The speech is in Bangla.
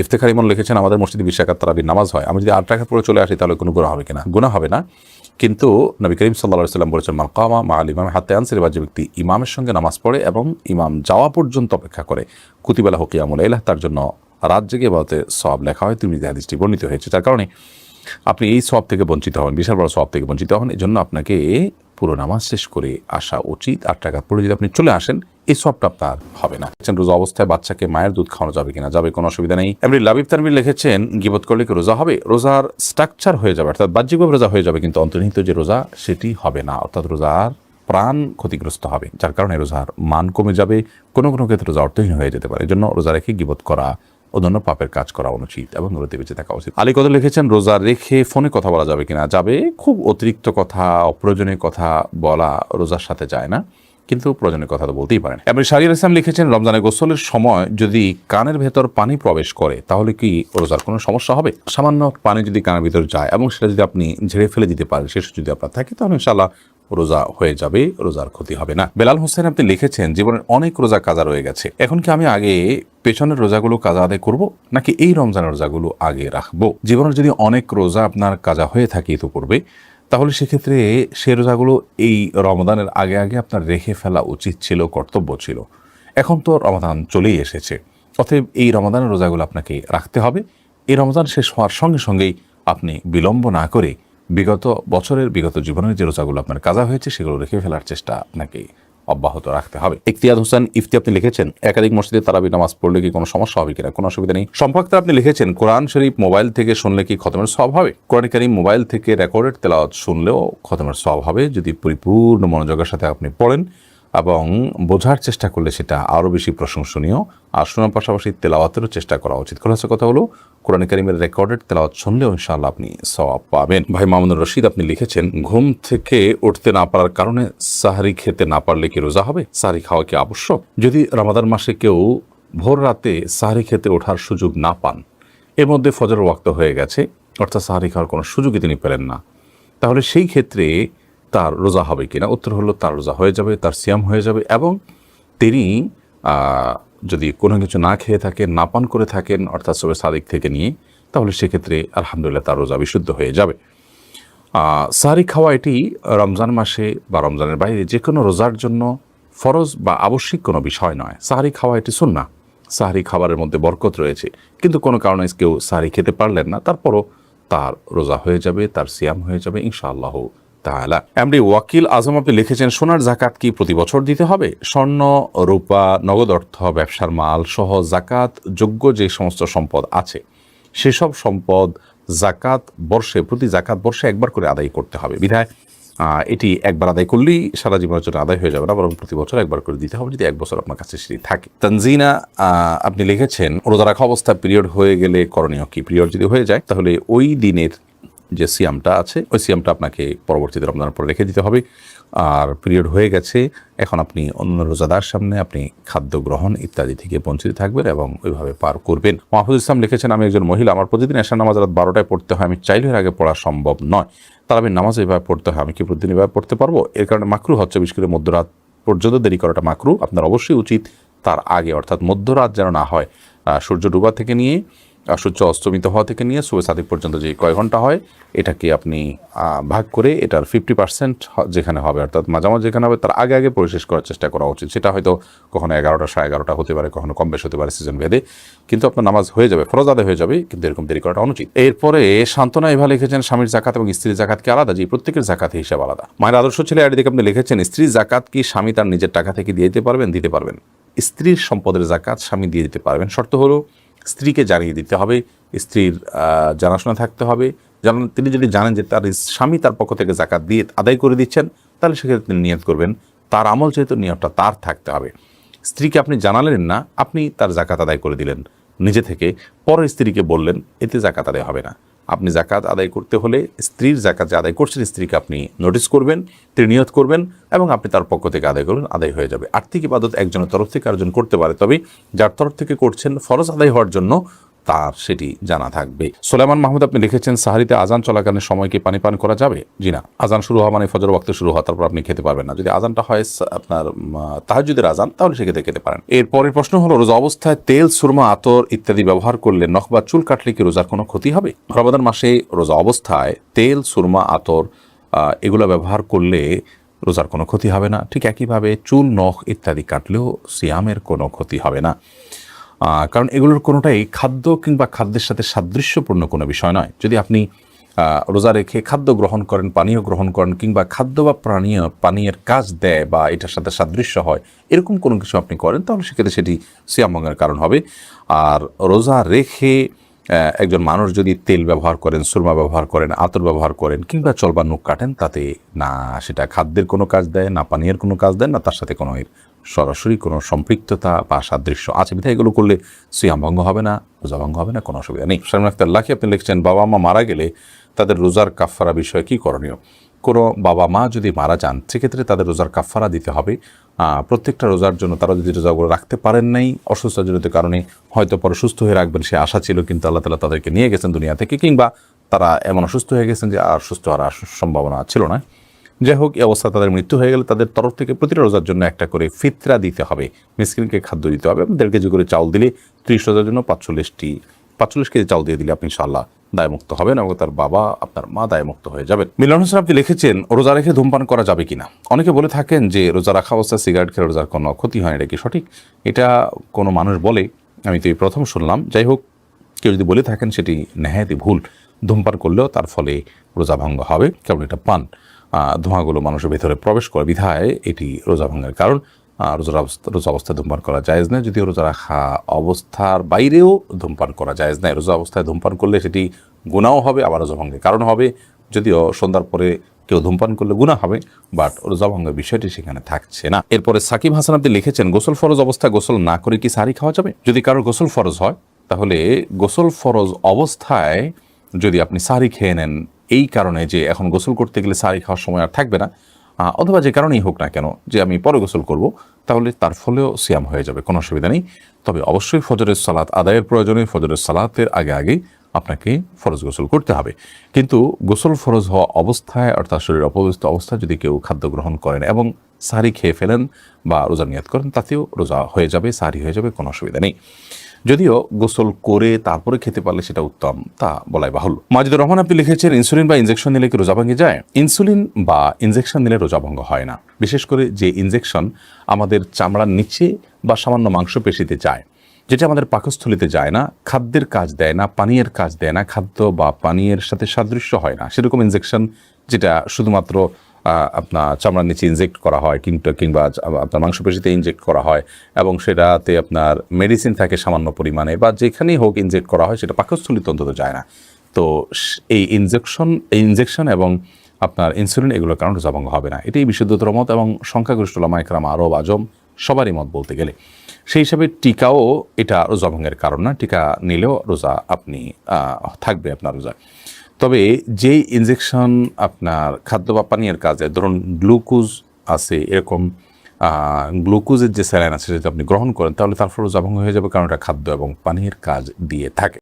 ইফতেখার ইমন লিখেছেন, আমাদের মসজিদে বিশ রাকাত তারাবির নামাজ হয়। আমি যদি আট রাখাত পরে চলে আসি, তাহলে কোনো গুণা হবে কিনা গুণা হবে না। কিন্তু নবী করিম সাল্লাহ সাল্লাম বলেছেন মালকামা মা আল ইমাম হাতে আনসির বা যে ব্যক্তি ইমামের সঙ্গে নামাজ পড়ে এবং ইমাম যাওয়া পর্যন্ত অপেক্ষা করে কুতিবেলা হকিয়ামুল এলাহ তার জন্য রাত জেগে বাতে সব লেখা হয়। তুমি হাদিসটি বর্ণিত হয়েছে। তার কারণে আপনি এই সব থেকে বঞ্চিত হন বিশাল বড় সব থেকে বঞ্চিত হন এই জন্য আপনাকে পুরো নামাজ শেষ করে আসা উচিত। আট টাকা পড়ে যদি আপনি চলে আসেন এই সবটা আপনার হবে না। রোজা অবস্থায় বাচ্চাকে মায়ের দুধ খাওয়ানো যাবে কিনা? যাবে, কোনো অসুবিধা নেই। এমনি লাবিব তানবির লিখেছেন, গিবত করলে কি রোজা হবে? রোজার স্ট্রাকচার হয়ে যাবে, অর্থাৎ বাহ্যিকভাবে রোজা হয়ে যাবে, কিন্তু অন্তর্নিহিত যে রোজা, সেটি হবে না। অর্থাৎ রোজার প্রাণ ক্ষতিগ্রস্ত হবে, যার কারণে রোজার মান কমে যাবে। কোনো কোনো ক্ষেত্রে রোজা অর্থহীন হয়ে যেতে পারে। জন্য রোজা রেখে গিবত করা অন্যান্য পাপের কাজ করা অনুচিত এবং রোদে বেঁচে থাকা উচিত। আলী কত লিখেছেন, রোজা রেখে ফোনে কথা বলা যাবে কিনা? যাবে, খুব অতিরিক্ত কথা, অপ্রয়োজনীয় কথা বলা রোজার সাথে যায় না। কিন্তু প্রয়োজনের কথা তো বলতেই পারেন। এবার শারির ইসলাম লিখেছেন রমজানে গোসলের সময় যদি কানের ভেতর পানি প্রবেশ করে, তাহলে কি রোজার কোনো সমস্যা হবে? সামান্য পানি যদি কানের ভিতর যায় এবং সেটা যদি আপনি ঝেড়ে ফেলে দিতে পারেন সে যদি আপনার থাকে, তাহলে ইনশাল্লাহ রোজা হয়ে যাবে, রোজার ক্ষতি হবে না। বেলাল হোসেন আপনি লিখেছেন, জীবনের অনেক রোজা কাজা রয়ে গেছে। এখন কি আমি আগে পেছনের রোজাগুলো কাজা আদায় করব, নাকি এই রমজানের রোজাগুলো আগে রাখব? জীবনের যদি অনেক রোজা আপনার কাজা হয়ে থাকে, তো করবে। তাহলে সেক্ষেত্রে সে রোজাগুলো এই রমদানের আগে আগে আপনার রেখে ফেলা উচিত ছিল, কর্তব্য ছিল। এখন তো রমাদান চলেই এসেছে। অতএব এই রমাদানের রোজাগুলো আপনাকে রাখতে হবে। এই রমজান শেষ হওয়ার সঙ্গে সঙ্গেই আপনি বিলম্ব না করে বিগত বছরের, বিগত জীবনের যে রোজাগুলো আপনার কাজা হয়েছে, সেগুলো রেখে ফেলার চেষ্টা আপনাকে অব্যাহত রাখতে হবে। ইফতিয়াদ হোসেন ইফতি আপনি লিখেছেন, একাধিক মসজিদে তারাবি নামাজ পড়লে কি কোনো সমস্যা হবে কিনা? কোনো অসুবিধা নেই। সম্পর্কে আপনি লিখেছেন, কোরআন শরীফ মোবাইল থেকে শুনলে কি খতমের সব হবে? কোরআন কারিম মোবাইল থেকে রেকর্ডেড তেলাওয়াত শুনলেও খতমের সব হবে। যদি পরিপূর্ণ মনোযোগের সাথে আপনি পড়েন এবং বোঝার চেষ্টা করলে সেটা আরও বেশি প্রশংসনীয়। আর শোনার পাশাপাশি তেলাওয়াতেরও চেষ্টা করা উচিত। খোলাসা কথা হলো, কোরআন কারিমের রেকর্ডেড তেলাওয়াত শুনলেও ইনশাআল্লাহ আপনি সওয়াব পাবেন। ভাই মামুনুর রশিদ, আপনি লিখেছেন, ঘুম থেকে উঠতে না পারার কারণে সাহারি খেতে না পারলে কি রোজা হবে? সাহারি খাওয়া কি আবশ্যক? যদি রমাদান মাসে কেউ ভোর রাতে সাহারি খেতে ওঠার সুযোগ না পান, এর মধ্যে ফজর ওয়াক্ত হয়ে গেছে, অর্থাৎ সাহারি খাওয়ার কোনো সুযোগই তিনি পেলেন না, তাহলে সেই ক্ষেত্রে তার রোজা হবে কিনা? উত্তর হলো তার রোজা হয়ে যাবে, তার সিয়াম হয়ে যাবে এবং তিনি যদি কোনো কিছু না খেয়ে থাকেন, না পান করে থাকেন, অর্থাৎ সবে সাদিক থেকে নিয়ে, তাহলে সেক্ষেত্রে আলহামদুলিল্লাহ তার রোজা বিশুদ্ধ হয়ে যাবে। সাহারি খাওয়া এটি রমজান মাসে বা রমজানের বাইরে যে কোনো রোজার জন্য ফরজ বা আবশ্যিক কোনো বিষয় নয়। সাহারি খাওয়া এটি সুন্না সাহারি খাবারের মধ্যে বরকত রয়েছে। কিন্তু কোনো কারণে কেউ সাহারি খেতে পারলেন না, তারপরও তার রোজা হয়ে যাবে, তার সিয়াম হয়ে যাবে, ইনশাআল্লাহ তাহলে এমনি ওয়াকিল আজম আপনি লিখেছেন, সোনার জাকাত কি প্রতি বছর দিতে হবে? স্বর্ণ, রূপা, নগদ অর্থ, ব্যবসার মাল সহ জাকাত যোগ্য যে সমস্ত সম্পদ আছে, সেসব সম্পদ জাকাত বর্ষে, প্রতি জাকাত বর্ষে একবার করে আদায় করতে হবে। বিধায় এটি একবার আদায় করলেই সারা জীবনের জন্য আদায় হয়ে যাবে না, বরং প্রতি বছর একবার করে দিতে হবে যদি এক বছর আপনার কাছে সেটি থাকে। তানজিনা আপনি লিখেছেন, রোজা রাখা অবস্থা পিরিয়ড হয়ে গেলে করণীয় কি? পিরিয়ড যদি হয়ে যায়, তাহলে ওই দিনের যে সিয়ামটা আছে, ওই সিয়ামটা আপনাকে পরবর্তীতে রমজানের পরে রেখে দিতে হবে। আর পিরিয়ড হয়ে গেছে, এখন আপনি অন্য রোজাদার সামনে আপনি খাদ্য গ্রহণ ইত্যাদি থেকে বঞ্চিত থাকবেন এবং ওইভাবে পার করবেন। মাহফুজ ইসলাম লিখেছেন, আমি একজন মহিলা, আমার প্রতিদিন এশার নামাজ রাত বারোটায় পড়তে হয়, আমি চাইলে আগে পড়া সম্ভব নয়। তার আমি নামাজ এভাবে পড়তে হয়, আমি কি প্রতিদিন এভাবে পড়তে পারব? এর কারণে মাকরু হচ্ছে, বিশেষ করে মধ্যরাত পর্যন্ত দেরি করাটা মাকরু। আপনার অবশ্যই উচিত তার আগে, অর্থাৎ মধ্যরাত যেন না হয়। সূর্য ডুবা থেকে নিয়ে সূর্য অস্তমিত হওয়া থেকে নিয়ে সুবে সাদিক পর্যন্ত যে কয় ঘণ্টা হয়, এটাকে আপনি ভাগ করে এটার ফিফটি পার্সেন্ট যেখানে হবে, অর্থাৎ মাঝামাঝি যেখানে হবে, তার আগে আগে পরিশেষ করার চেষ্টা করা উচিত। সেটা হয়তো কখনো এগারোটা সাড়ে এগারোটা হতে পারে, কখনো কম বেশ হতে পারে সিজন ভেদে। কিন্তু আপনার নামাজ হয়ে যাবে, ফরজ আদায় হয়ে যাবে, কিন্তু এরকম দেরি করাটা অনুচিত। এরপরে সান্ত্বনা এভাবে লিখেছেন, স্বামীর জাকাত এবং স্ত্রীর জাকাতকে আলাদা? যে প্রত্যেকের জাকাত হিসাব আলাদা। মায়ের আদর্শ ছেলে আর দিকে আপনি লিখেছেন, স্ত্রীর জাকাত কি স্বামী তার নিজের টাকা থেকে দিয়ে দিতে পারবেন? দিতে পারবেন। স্ত্রীর সম্পদের জাকাত স্বামী দিয়ে দিতে পারবেন। শর্ত হলো স্ত্রীকে জানিয়ে দিতে হবে, স্ত্রীর জানাশোনা থাকতে হবে। যেমন তিনি যদি জানেন যে তার স্বামী তার পক্ষ থেকে জাকাত দিয়ে আদায় করে দিচ্ছেন, তাহলে সেক্ষেত্রে তিনি নিয়ত করবেন। তার আমল যেহেতু নিয়তটা তার থাকতে হবে। স্ত্রীকে আপনি জানালেন না, আপনি তার জাকাত আদায় করে দিলেন। নিজে থেকে পরের স্ত্রীকে বললেন, এতে জাকাত আদায় হবে না। আপনি জাকাত আদায় করতে হলে স্ত্রীর জাকাত যে আদায় করছেন, স্ত্রীকে আপনি নোটিস করবেন, তিনি নিয়ত করবেন এবং আপনি তার পক্ষ থেকে আদায় করবেন, আদায় হয়ে যাবে। আর্থিক ইবাদত একজনের তরফ থেকে আরেকজন করতে পারে, তবে যার তরফ থেকে করছেন, ফরজ আদায় হওয়ার জন্য তার সেটি জানা থাকবে। সোলেমান মাহমুদ, আপনি লিখেছেন, সাহারিতে আজান চলাকালীন সময় কি পানি পান করা যাবে? জি না। আজান শুরু হওয়া মানে ফজর ওয়াক্ত শুরু হওয়া, তারপর আপনি খেতে পারবেন না। যদি আজানটা হয় আপনার তাহাজুদের আজান তাহলে সেক্ষেত্রে খেতে পারেন। এর পরের প্রশ্ন হলো, রোজা অবস্থায় তেল, সুরমা, আতর ইত্যাদি ব্যবহার করলে নখ বা চুল কাটলে কি রোজার কোনো ক্ষতি হবে? রমাদান মাসে রোজা অবস্থায় তেল, সুরমা, আতর এগুলো ব্যবহার করলে রোজার কোনো ক্ষতি হবে না। ঠিক একইভাবে চুল, নখ ইত্যাদি কাটলেও সিয়ামের কোনো ক্ষতি হবে না। কারণ এগুলোর কোনোটাই খাদ্য কিংবা খাদ্যের সাথে সাদৃশ্যপূর্ণ কোনো বিষয় নয়। যদি আপনি রোজা রেখে খাদ্য গ্রহণ করেন, পানীয় গ্রহণ করেন কিংবা খাদ্য বা প্রাণীয় পানীয়ের কাজ দেয় বা এটার সাথে সাদৃশ্য হয়, এরকম কোনো কিছু আপনি করেন, তাহলে সেক্ষেত্রে সেটি সিয়ামভঙ্গের কারণ হবে। আর রোজা রেখে একজন মানুষ যদি তেল ব্যবহার করেন, সুরমা ব্যবহার করেন, আতর ব্যবহার করেন কিংবা চলবা নুক কাটেন, তাতে না সেটা খাদ্যের কোনো কাজ দেয়, না পানীয়ের কোনো কাজ দেয়, না তার সাথে কোনো এর সরাসরি কোনো সম্পৃক্ততা বা সাদৃশ্য। আছে বিধায় এগুলো করলে ভঙ্গ হবে না, রোজা ভঙ্গ হবে না, কোনো অসুবিধা নেই। শামিম আক্তার লাখি, আপনি লিখছেন, বাবা মা মারা গেলে তাদের রোজার কাফারা বিষয়ে কি করণীয়? কোনো বাবা মা যদি মারা যান, সেক্ষেত্রে তাদের রোজার কাফারা দিতে হবে। প্রত্যেকটা রোজার জন্য তারা যদি রোজাগুলো রাখতে পারেন নাই অসুস্থজনিত কারণে হয়তো পরে সুস্থ হয়ে রাখবেন, সে আশা ছিল, কিন্তু আল্লাহ তালা তাদেরকে নিয়ে গেছেন দুনিয়া থেকে, কিংবা তারা এমন অসুস্থ হয়ে গেছেন যে আর সুস্থ হওয়ার সম্ভাবনা ছিল না। যাই হোক, এই অবস্থা তাদের মৃত্যু হয়ে গেলে তাদের তরফ থেকে প্রতিটা রোজার জন্য একটা করে ফিতরা দিতে হবে। মিসকিনকে খাদ্য দিতে হবে দেড় কেজি করে চাউল দিলে ত্রিশ রোজার জন্য পাঁচচল্লিশটি, পাঁচচল্লিশ কেজি চাউল দিয়ে দিলে আপনি ইনশাল্লাহ দায়মুক্ত হবেন এবং তার বাবা আপনার মা দায়মুক্ত হয়ে যাবেন। মিলন হোসেন, আপনি লিখেছেন, রোজা রেখে ধূমপান করা যাবে কিনা? অনেকে বলে থাকেন যে, রোজা রাখা অবস্থায় সিগারেট খেলে রোজার কোনো ক্ষতি হয় এটা কি সঠিক? এটা কোনো মানুষ বলে, আমি তো এই প্রথম শুনলাম। যাই হোক, কেউ যদি বলে থাকেন সেটি নেহায়তি ভুল। ধূমপান করলেও তার ফলে রোজা ভঙ্গ হবে কারণ এটা পান। ধোঁয়াগুলো মানুষের ভেতরে প্রবেশ করে বিধায় এটি রোজা ভঙ্গের কারণ। রোজার অবস্থা, রোজা অবস্থায় ধূমপান করা যায়জ নয়। যদিও রোজা রাখা অবস্থার বাইরেও ধূমপান করা জায়েজ নয়। রোজা অবস্থায় ধূমপান করলে সেটি গুণাও হবে, আবার রোজা ভঙ্গের কারণ হবে। যদিও সন্ধ্যার পরে কেউ ধূমপান করলে গুণা হবে, বাট রোজা ভঙ্গের বিষয়টি সেখানে থাকছে না। এরপরে সাকিব হাসান আপনি লিখেছেন, গোসল ফরজ অবস্থায় গোসল না করে কি সারি খাওয়া যাবে? যদি কারোর গোসল ফরজ হয়, তাহলে গোসল ফরজ অবস্থায় যদি আপনি সারি খেয়ে নেন এই কারণে যে এখন গোসল করতে গেলে সারি খাওয়ার সময় আর থাকবে না অথবা যে কারণেই হোক না কেন, যে আমি পরে গোসল করব, তাহলে তার ফলেও সিয়াম হয়ে যাবে, কোনো অসুবিধা নেই। তবে অবশ্যই ফজরের সালাত আদায়ের প্রয়োজনে ফজরের সালাতের আগে আগে আপনাকে ফরজ গোসল করতে হবে। কিন্তু গোসল ফরজ হওয়া অবস্থায় অর্থাৎ শরীর অপবিষ্ট অবস্থায় যদি কেউ খাদ্য গ্রহণ করেন এবং সারি খেয়ে ফেলেন বা রোজা নিয়াত করেন, তাতেও রোজা হয়ে যাবে সারি হয়ে যাবে, কোনো অসুবিধা নেই। যদিও গোসল করে তারপরে খেতে পারলে সেটা উত্তম, তা বলাই বাহুল মাজিদুর রহমান আপনি লিখেছেন, ইনসুলিন বা ইনজেকশন নিলে কি রোজা ভেঙে যায়? ইনসুলিন বা ইনজেকশন নিলে রোজা ভঙ্গ হয় না। বিশেষ করে যে ইনজেকশন আমাদের চামড়ার নিচে বা সামান্য মাংসপেশিতে যায়, যেটা আমাদের পাকস্থলিতে যায় না, খাদ্যের কাজ দেয় না, পানীয়ের কাজ দেয় না, খাদ্য বা পানীয়ের সাথে সাদৃশ্য হয় না, সেরকম ইনজেকশন যেটা শুধুমাত্র আপনার চামড়ার নিচে ইনজেক্ট করা হয় কিংবা কিংবা আপনার মাংসপেশিতে ইনজেক্ট করা হয়, এবং সেটাতে আপনার মেডিসিন থাকে সামান্য পরিমাণে, বা যেখানেই হোক ইনজেক্ট করা হয়, সেটা পাকস্থলিতে অন্তত যায় না। তো এই ইনজেকশন এই ইনজেকশন এবং আপনার ইনসুলিন এগুলোর কারণে রোজাভঙ্গ হবে না। এটাই বিশুদ্ধতর মত এবং সংখ্যাগরিষ্ঠ লামাইকরাম আরব আজম সবারই মত বলতে গেলে। সেই হিসাবে টিকাও এটা রোজাভঙ্গের কারণ না, টিকা নিলেও রোজা আপনি থাকবে আপনার রোজা তবে যেই ইনজেকশন আপনার খাদ্য বা পানীয়ের কাজে, ধরুন গ্লুকোজ আছে, এরকম গ্লুকোজের যে স্যালাইন আছে, সেটা আপনি গ্রহণ করেন, তাহলে তার ফলে রোজাভঙ্গ হয়ে যাবে কারণ এটা খাদ্য এবং পানীয়ের কাজ দিয়ে থাকে।